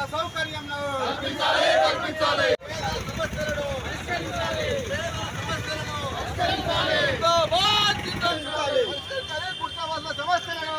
సకల సౌకర్యంలో సమస్యలను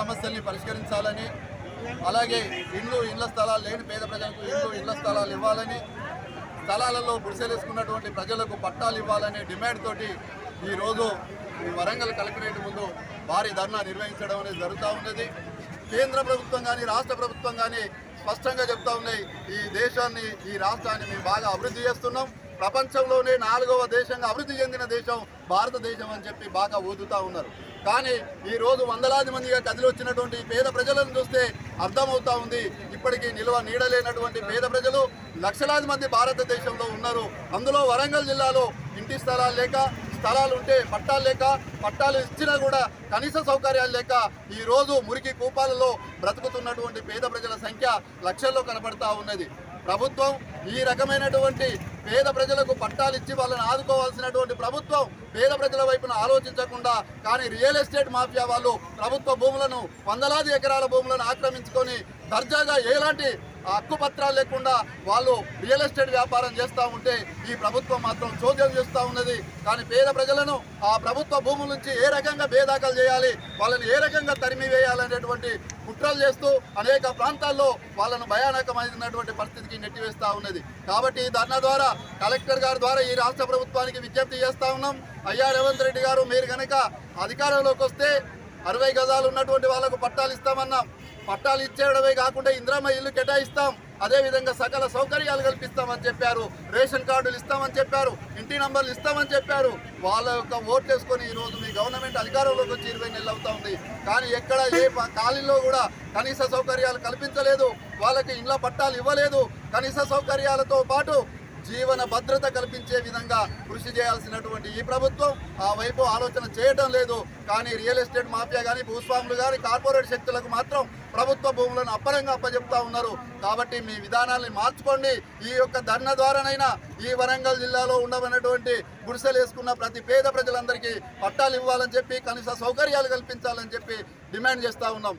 సమస్యల్ని పరిష్కరించాలని అలాగే ఇండ్లు ఇళ్ళ స్థలాలు లేని పేద ప్రజలకు ఇండ్లు ఇళ్ళ స్థలాలు ఇవ్వాలని స్థలాలలో గుడిసెలేసుకున్నటువంటి ప్రజలకు పట్టాలు ఇవ్వాలనే డిమాండ్ తోటి ఈరోజు ఈ వరంగల్ కలెక్టరేట్ ముందు భారీ ధర్నా నిర్వహించడం అనేది జరుగుతూ ఉన్నది. కేంద్ర ప్రభుత్వం కానీ రాష్ట్ర ప్రభుత్వం కానీ స్పష్టంగా చెప్తా ఉన్నాయి ఈ దేశాన్ని ఈ రాష్ట్రాన్ని మేము బాగా అభివృద్ధి చేస్తున్నాం. ప్రపంచంలోనే నాలుగవ దేశంగా అభివృద్ధి చెందిన దేశం భారతదేశం అని చెప్పి బాగా ఊదుతా ఉన్నారు. కానీ ఈరోజు వందలాది మందిగా కదిలొచ్చినటువంటి పేద ప్రజలను చూస్తే అర్థమవుతా ఉంది. ఇప్పటికీ నిల్వ నీడలేనటువంటి పేద ప్రజలు లక్షలాది మంది భారతదేశంలో ఉన్నారు. అందులో వరంగల్ జిల్లాలో ఇంటి స్థలాలు లేక స్థలాలు ఉంటే పట్టాలు లేక పట్టాలు ఇచ్చినా కూడా కనీస సౌకర్యాలు లేక ఈరోజు మురికి కూపాలలో బ్రతుకుతున్నటువంటి పేద ప్రజల సంఖ్య లక్షల్లో కనబడతా ఉన్నది. ప్రభుత్వం ఈ రకమైనటువంటి పేద ప్రజలకు పట్టాలు ఇచ్చి వాళ్ళని ఆదుకోవాల్సినటువంటి ప్రభుత్వం పేద ప్రజల వైపున ఆలోచించకుండా కానీ రియల్ ఎస్టేట్ మాఫియా వాళ్ళు ప్రభుత్వ భూములను వందలాది ఎకరాల భూములను ఆక్రమించుకొని దర్జాగా ఎలాంటి హక్కు పత్రాలు లేకుండా వాళ్ళు రియల్ ఎస్టేట్ వ్యాపారం చేస్తూ ఉంటే ఈ ప్రభుత్వం మాత్రం చోద్యం చేస్తూ ఉన్నది. కానీ పేద ప్రజలను ఆ ప్రభుత్వ భూముల నుంచి ఏ రకంగా బేదాఖలు చేయాలి వాళ్ళని ఏ రకంగా తరిమివేయాలనేటువంటి కుట్రలు చేస్తూ అనేక ప్రాంతాల్లో వాళ్ళను భయానకమైనటువంటి పరిస్థితికి నెట్టివేస్తూ ఉన్నది. కాబట్టి ఈ ధర్నా ద్వారా కలెక్టర్ గారి ద్వారా ఈ రాష్ట్ర ప్రభుత్వానికి విజ్ఞప్తి చేస్తా ఉన్నాం. అయ్యా రేవంత్ రెడ్డి గారు మీరు కనుక అధికారంలోకి వస్తే అరవై గజాలు ఉన్నటువంటి వాళ్ళకు పట్టాలు ఇస్తామన్నాం. పట్టాలు ఇచ్చేయడమే కాకుండా ఇంద్రమ్మ ఇల్లు కేటాయిస్తాం. అదేవిధంగా సకల సౌకర్యాలు కల్పిస్తామని చెప్పారు. రేషన్ కార్డులు ఇస్తామని చెప్పారు. ఇంటి నంబర్లు ఇస్తామని చెప్పారు. వాళ్ళ యొక్క ఓట్లు వేసుకొని ఈరోజు మీ గవర్నమెంట్ అధికారంలోకి వచ్చి ఇరవై నెలలు అవుతా ఉంది. కానీ ఎక్కడ ఏ ప- కూడా కనీస సౌకర్యాలు కల్పించలేదు. వాళ్ళకి ఇండ్ల పట్టాలు ఇవ్వలేదు. కనీస సౌకర్యాలతో పాటు జీవన భద్రత కల్పించే విధంగా కృషి చేయాల్సినటువంటి ఈ ప్రభుత్వం ఆ వైపు ఆలోచన చేయడం లేదు. కానీ రియల్ ఎస్టేట్ మాఫియా కానీ భూస్వాములు కానీ కార్పొరేట్ శక్తులకు మాత్రం ప్రభుత్వ భూములను అప్పరంగా అప్పజెప్తా ఉన్నారు. కాబట్టి మీ విధానాన్ని మార్చుకోండి. ఈ యొక్క ధర్న ద్వారానైనా ఈ వరంగల్ జిల్లాలో ఉండమన్నటువంటి గుడిసెలు వేసుకున్న ప్రతి పేద ప్రజలందరికీ పట్టాలు ఇవ్వాలని చెప్పి కనీస సౌకర్యాలు కల్పించాలని చెప్పి డిమాండ్ చేస్తా ఉన్నాం.